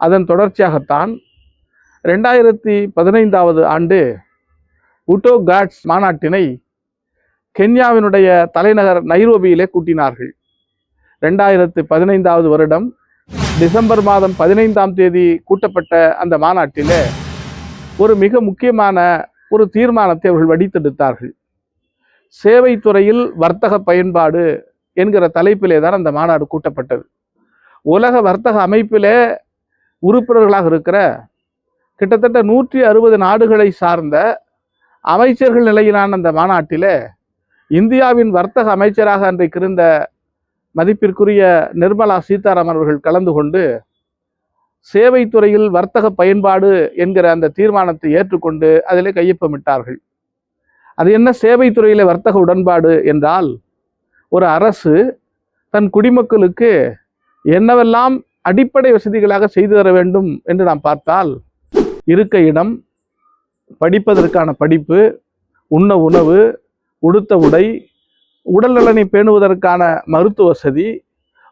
அதன் தொடர்ச்சியாகத்தான் ரெண்டாயிரத்தி பதினைந்தாவது ஆண்டு உட்டோ காட்ஸ் மாநாட்டினை கென்யாவினுடைய தலைநகர் நைரோபியிலே கூட்டினார்கள். ரெண்டாயிரத்து பதினைந்தாவது வருடம் டிசம்பர் மாதம் பதினைந்தாம் தேதி கூட்டப்பட்ட அந்த மாநாட்டிலே ஒரு மிக முக்கியமான ஒரு தீர்மானத்தை அவர்கள் வடித்தெடுத்தார்கள். சேவை துறையில் வர்த்தக பயன்பாடு என்கிற தலைப்பிலே தான் அந்த மாநாடு கூட்டப்பட்டது. உலக வர்த்தக அமைப்பிலே உறுப்பினர்களாக இருக்கிற கிட்டத்தட்ட நூற்றி அறுபது நாடுகளை சார்ந்த அமைச்சர்கள் நிலையிலான அந்த மாநாட்டிலே இந்தியாவின் வர்த்தக அமைச்சராக அன்றைக்கு இருந்த மதிப்பிற்குரிய நிர்மலா சீதாராமன் அவர்கள் கலந்து கொண்டு சேவைத்துறையில் வர்த்தக பயன்பாடு என்கிற அந்த தீர்மானத்தை ஏற்றுக்கொண்டு அதிலே கையொப்பமிட்டார்கள். அது என்ன சேவைத்துறையில் வர்த்தக உடன்பாடு என்றால் ஒரு அரசு தன் குடிமக்களுக்கு என்னவெல்லாம் அடிப்படை வசதிகளாக செய்து தர வேண்டும் என்று நாம் பார்த்தால் இருக்க இடம் படிப்பதற்கான படிப்பு உண்ண உணவு உடுத்த உடை உடல் நலனை பேணுவதற்கான மருத்துவ வசதி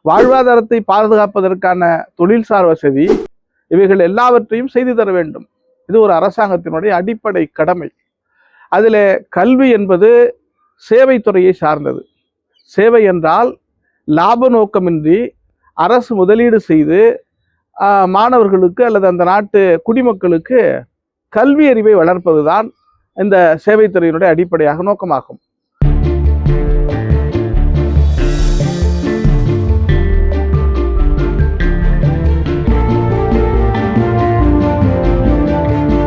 வாழ்வாதாரத்தை பாதுகாப்பதற்கான தொழில்சார் வசதி இவைகள் எல்லாவற்றையும் செய்து தர வேண்டும். இது ஒரு அரசாங்கத்தினுடைய அடிப்படை கடமை. அதில் கல்வி என்பது சேவைத்துறையை சார்ந்தது. சேவை என்றால் லாப நோக்கமின்றி அரசு முதலீடு செய்து மாணவர்களுக்கு அல்லது அந்த நாட்டு குடிமக்களுக்கு கல்வி அறிவை வளர்ப்பதுதான் இந்த சேவைத்துறையினுடைய அடிப்படையாக நோக்கமாகும்.